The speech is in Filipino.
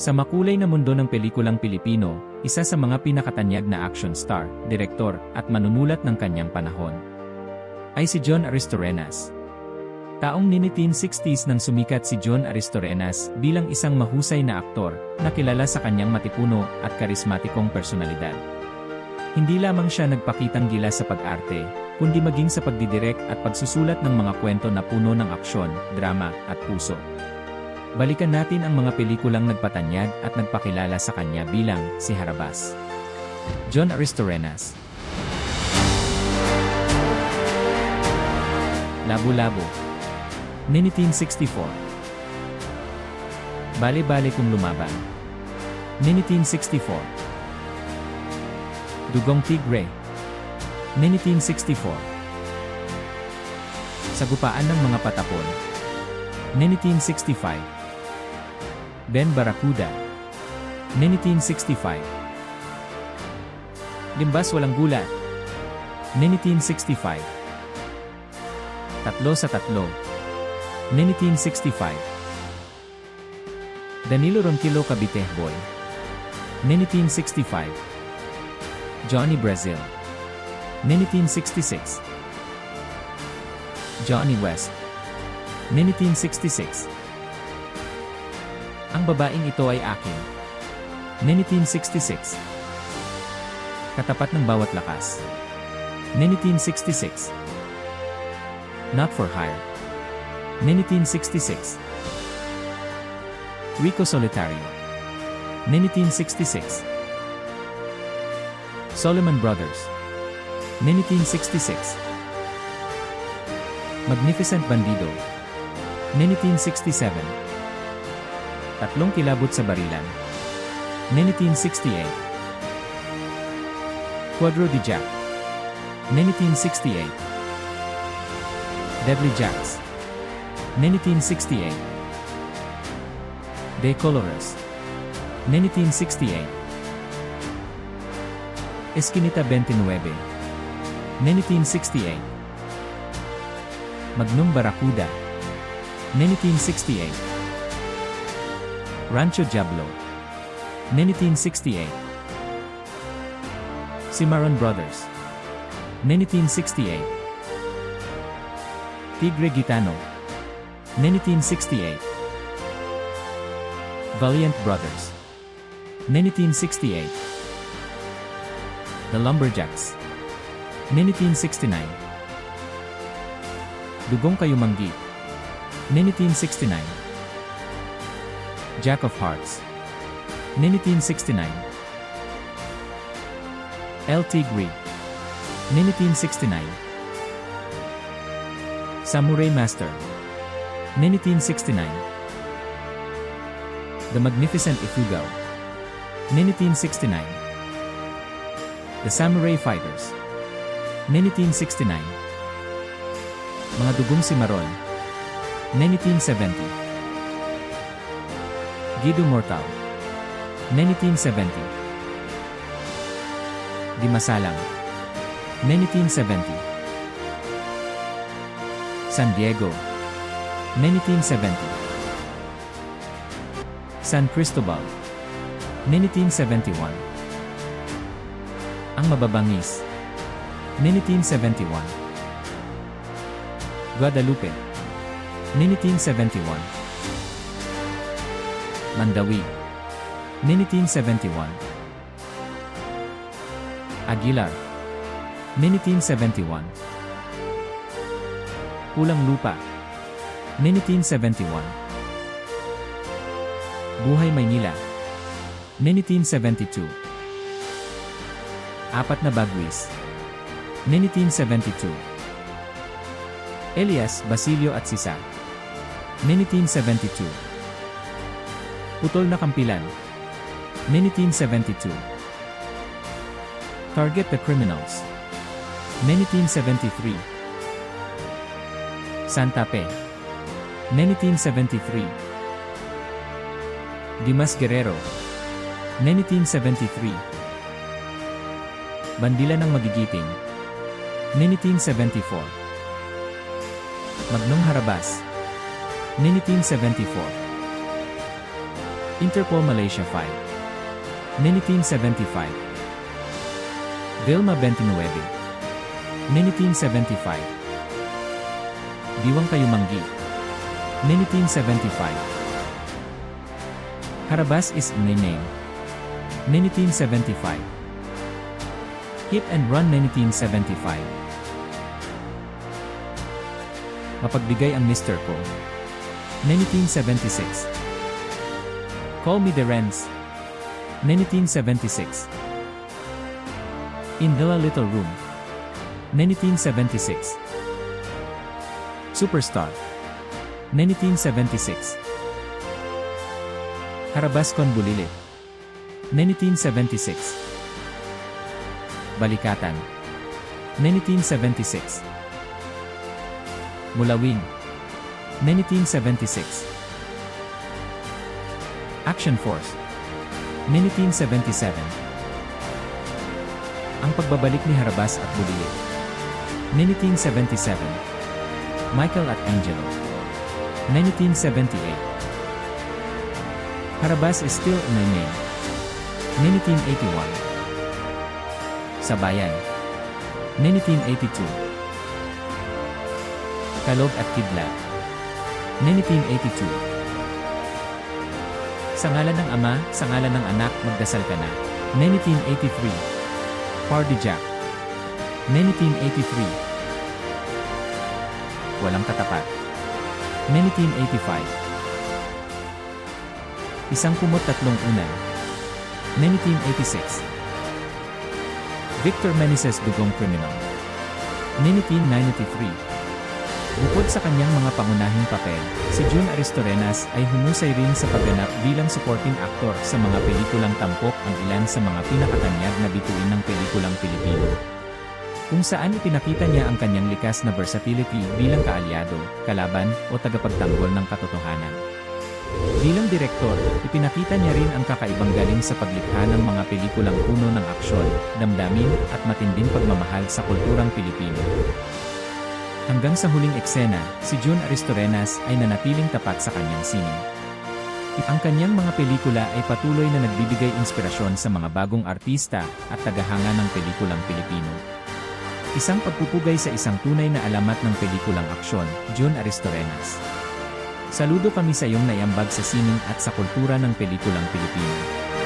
Sa makulay na mundo ng pelikulang Pilipino, isa sa mga pinakatanyag na action star, direktor, at manunulat ng kanyang panahon ay si John Aristorenas. Taong 1960s nang sumikat si John Aristorenas bilang isang mahusay na aktor na kilala sa kanyang matipuno at karismatikong personalidad. Hindi lamang siya nagpakitang gila sa pag-arte, kundi maging sa pagdidirek at pagsusulat ng mga kwento na puno ng aksyon, drama, at puso. Balikan natin ang mga pelikulang nagpatanyag at nagpakilala sa kanya bilang si Harabas. John Aristorenas. Labo-labo. 1964 Bale-bale kung lumaban. 1964 Dugong Tigre. 1964 Sagupaan ng mga patapon. 1965 Ben Barracuda. 1965 Limbas Walang Gulat. 1965 Tatlo sa Tatlo. 1965 Danilo Ronquillo Cavite Boy. 1965 Johnny Brazil. 1966 Johnny West. 1966 Ang babaeng ito ay akin. 1966 Katapat ng bawat lakas. 1966 Not for hire. 1966 Rico Solitario. 1966 Solomon Brothers. 1966 Magnificent Bandido. 1967 Tatlong kilabot sa barilan. 1968 Quadro de Jack. 1968 Deadly Jacks. 1968 De Colores 1968 Esquinita 29 1968 Magnum Barracuda. 1968 Rancho Diablo 1968 Cimarron Brothers 1968 Tigre Gitano 1968 Valiant Brothers 1968 The Lumberjacks 1969 Dugong Kayumanggi 1969 Jack of Hearts 1969 El Tigre 1969 Samurai Master 1969 The Magnificent Ifugao 1969 The Samurai Fighters 1969 Mga Dugong Simarol 1970 Guido Mortal. 1970 Di Masalang 1970 San Diego. 1970 San Cristobal. 1971 Ang Mababangis. 1971 Guadalupe. 1971 Mandawi. 1971 Aguilar. 1971 Pulang Lupa. 1971 Buhay Maynila. 1972 Apat na Bagwis 1972 Elias, Basilio at Sisa. 1972 Putol na Kampilan. 1972 Target the Criminals. 1973 Santa Fe. 1973 Dimas Guerrero. 1973 Bandila ng Magigiting. 1974 Magnong Harabas. 1974 Interpol Malaysia 5. Ninitin 75. Vilma 29. Ninitin 75. Diwang Kayumanggi. Ninitin 75. Harabas is Neneng. Ninitin 75. Hit and Run Ninitin 75. Mapagbigay ang Mr. Ko. Ninitin 76. Call Me the Renz. 1976. In the Little Room. 1976. Superstar. 1976. Harabas Con Bulili. 1976. Balikatan. 1976. Mulawin. 1976. Action Force. 1977. Ang pagbabalik ni Harabas at Bulili. 1977. Michael at Angelo. 1978. Harabas is still in my name. 1981. Sabayan. 1982. Kalog at Kidlat. 1982. Sa ngalan ng Ama, sa ngalan ng Anak, magdasal ka na. 1983. Party Jack. 1983. Walang katapat. 1985. Isang kumot tatlong unan. 1986. Victor Meneses Dugong Criminal. 1993. Bukod sa kanyang mga pangunahing papel, si June Aristorenas ay humusay rin sa pagganap bilang supporting actor sa mga pelikulang tampok ang ilan sa mga pinakatanyag na bituin ng pelikulang Pilipino. Kung saan ipinakita niya ang kanyang likas na versatility bilang kaalyado, kalaban, o tagapagtanggol ng katotohanan. Bilang direktor, ipinakita niya rin ang kakaibang galing sa paglikha ng mga pelikulang puno ng aksyon, damdamin, at matinding pagmamahal sa kulturang Pilipino. Hanggang sa huling eksena, si June Aristorenas ay nanatiling tapat sa kanyang sining. Ang kanyang mga pelikula ay patuloy na nagbibigay inspirasyon sa mga bagong artista at tagahanga ng pelikulang Pilipino. Isang pagpupugay sa isang tunay na alamat ng pelikulang aksyon, June Aristorenas. Saludo kami sa iyong naiambag sa sining at sa kultura ng pelikulang Pilipino.